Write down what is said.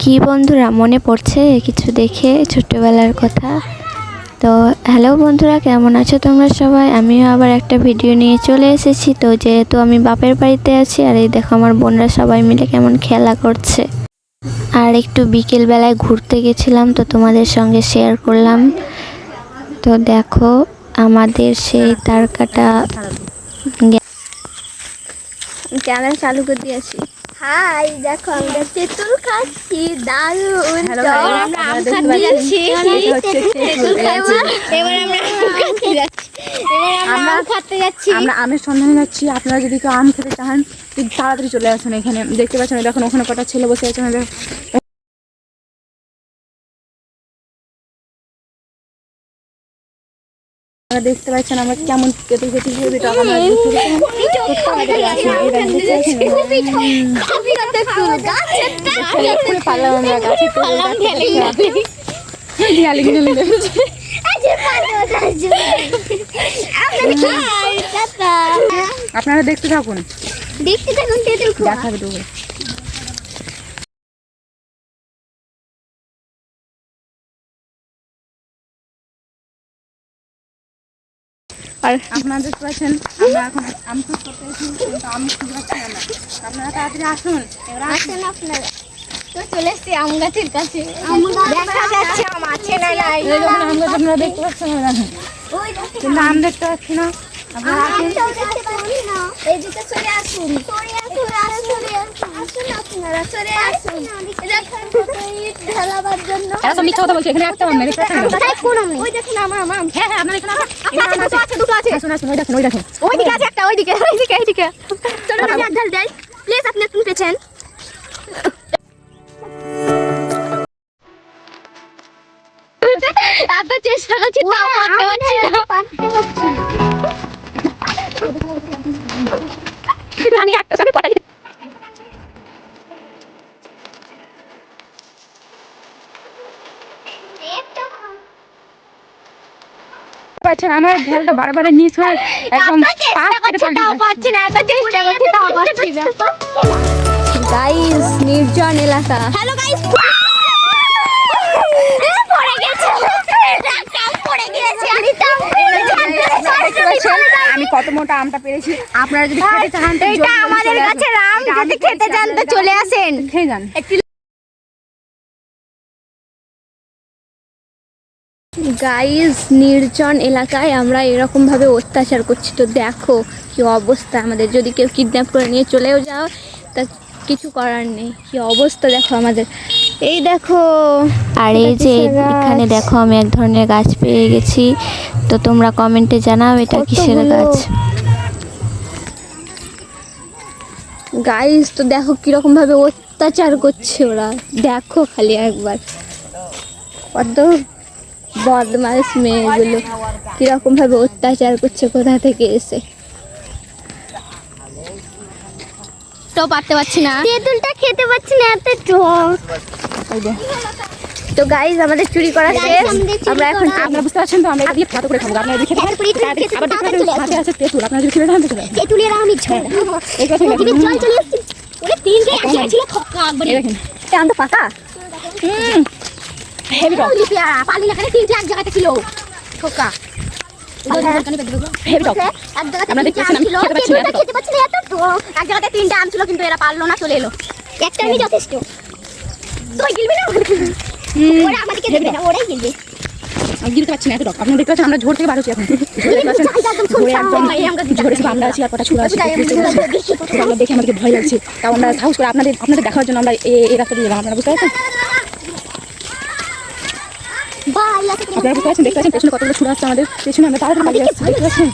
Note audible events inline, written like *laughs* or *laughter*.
কি বন্ধুরা, মনে পড়ছে কিছু দেখে ছোট্টবেলার কথা? তো হ্যালো বন্ধুরা, কেমন আছো তোমরা সবাই? আমিও আবার একটা ভিডিও নিয়ে চলে এসেছি। তো যেহেতু আমি বাপের বাড়িতে আছি, আর এই দেখো আমার বোনরা সবাই মিলে কেমন খেলা করছে। আর একটু বিকেল বেলায় ঘুরতে গেছিলাম, তো তোমাদের সঙ্গে শেয়ার করলাম। তো দেখো, আমাদের সেই তারকাটা ক্যামেরা চালু করে দিয়েছি। হাই দেখো আমরা তেঁতুল খাচ্ছি দারুণ আমরা আম আমরা যাচ্ছি তেঁতুল খাব এবার আমরা আম খাতে যাচ্ছি আমরা খাতে যাচ্ছি। আমরা আমের সন্ধানে যাচ্ছি। আপনারা যদি কেউ আম খেতে চান তাড়াতাড়ি চলে আসুন এখানে। দেখতে পাচ্ছেন দেখুন ওখানে কটা ছেলে বসে আছে। আপনারা দেখতে পাচ্ছেন আমরা কেমন কেটে কেটে টক আমরা। *laughs* দেখতে পাচ্ছি। এই দেখতে পাচ্ছেন? আর আপনারা দেখতে পাচ্ছেন আমরা এখন আম খুঁজ করতে এসেছি কিন্তু আম খুঁজে পাচ্ছি না। আপনারা তাড়াতাড়ি আসুন এবার আসুন। আপনারা। তো চলে এসছি আম গাছের কাছে। দেখা যাচ্ছে আম আছে না নাই। এই দেখুন আম গাছ আপনারা দেখতে পাচ্ছেন না? দেখুন কিন্তু আম দেখতে পাচ্ছি না। আপনারা আসুন। এই দেখতে পাচ্ছি না। এদিকে সরে আসুন। চলে আসুন। আসুন আপনারা আসুন দেখেন কত ইট ঢালাবার জন্য এরা সব মিথ্যা কথা বলছে এখানে একটা আম? কোথায় কোন ওই দেখুন হ্যাঁ হ্যাঁ আপনারা এখানে আসুন। আচ্ছা, দুটো আছে, দুটো ওই দেখুন ওই দেখুন। আছে একটা ওইদিকে চলো আমি আধার দেই প্লিজ আপনি একটু পেছেন এত চেষ্টা করছি তাও পারতে পারছি না আমি একটা সাথে পটা পাচ্ছেন আমার ঢেলটা বারবার নিচ হয়ে একদম গাইস নির্জন এলাকা। হ্যালো গাইস আমি কত মোটা আমটা পেরেছি। আপনারা যদি খেতে চান তো এটা আমাদের এটা আমি যদি খেতে চান তো চলে আসেন। খেয়ে যান। গাইস নির্জন এলাকায় আমরা এরকমভাবে অত্যাচার করছি। তো দেখো কি অবস্থা আমাদের। যদি কেউ কিডন্যাপ করে নিয়ে চলেও যাও তা কিছু করার নেই। কি অবস্থা দেখো আমাদের। এই দেখো আর এই যে এখানে দেখো আমি এক ধরনের গাছ পেয়ে গেছি। তো তোমরা কমেন্টে জানাও এটা কিসের গাছ। গাইজ তো দেখো কীরকমভাবে অত্যাচার করছে ওরা। দেখো খালি একবার। কত বদমাস মেয়েগুলো। কীরকম ভাবে অত্যাচার করছে কোথা থেকে এসে? তো পারতে পারছি না। তেঁতুলটা খেতে পাচ্ছি না এত টক তো গাইজ আমাদের চুরি করা শেষ। আমরা এখন আপনারা বুঝতে পারছেন তো আমরা দিয়ে করে খাব। আপনারা আবার দেখতে হাতে আছে তেঁতুল। আপনারা যদি। তেঁতুলের আমি ঝোল এই কথা জিভে জল চলে আসছে। ওরে তিনটে একসাথে ছিল খক্কা একবারে এই দেখেন। এটা আম তো পাকা? হুম। হেভি টক ওলি পালি না তিনটে এক জায়গাতে ছিল তিনটে আম কিন্তু এরা পারল না চলে এলো। একটা আমি যথেষ্ট। তুই গিলবি না? ওরা আমাদেরকে দেবে না ওরাই গিলবে। আমি গিলতে পারছি না এত টক আপনারা দেখতে পাচ্ছেন আমরা ঝোর থেকে বার হচ্ছি এখন। ঝোরে আমরা আছি। আর কটা ছুড়া আছে আমরা দেখে আমাদেরকে ভয় লাগছে। তাও আমরা সাহস করে আপনাদের আপনাদের দেখার জন্য আমরা এই এই রাস্তা দিয়ে গেলাম আপনারা বুঝতে পারছেন ভাই আছে আপনারা বুঝতে পারছেন, দেখতে পাচ্ছেন, পেছনে কতগুলো ছুড়ে আসছে আমাদের, পেছনে আমরা তাড়াতাড়ি পালিয়ে আসছি, দেখতে পাচ্ছেন?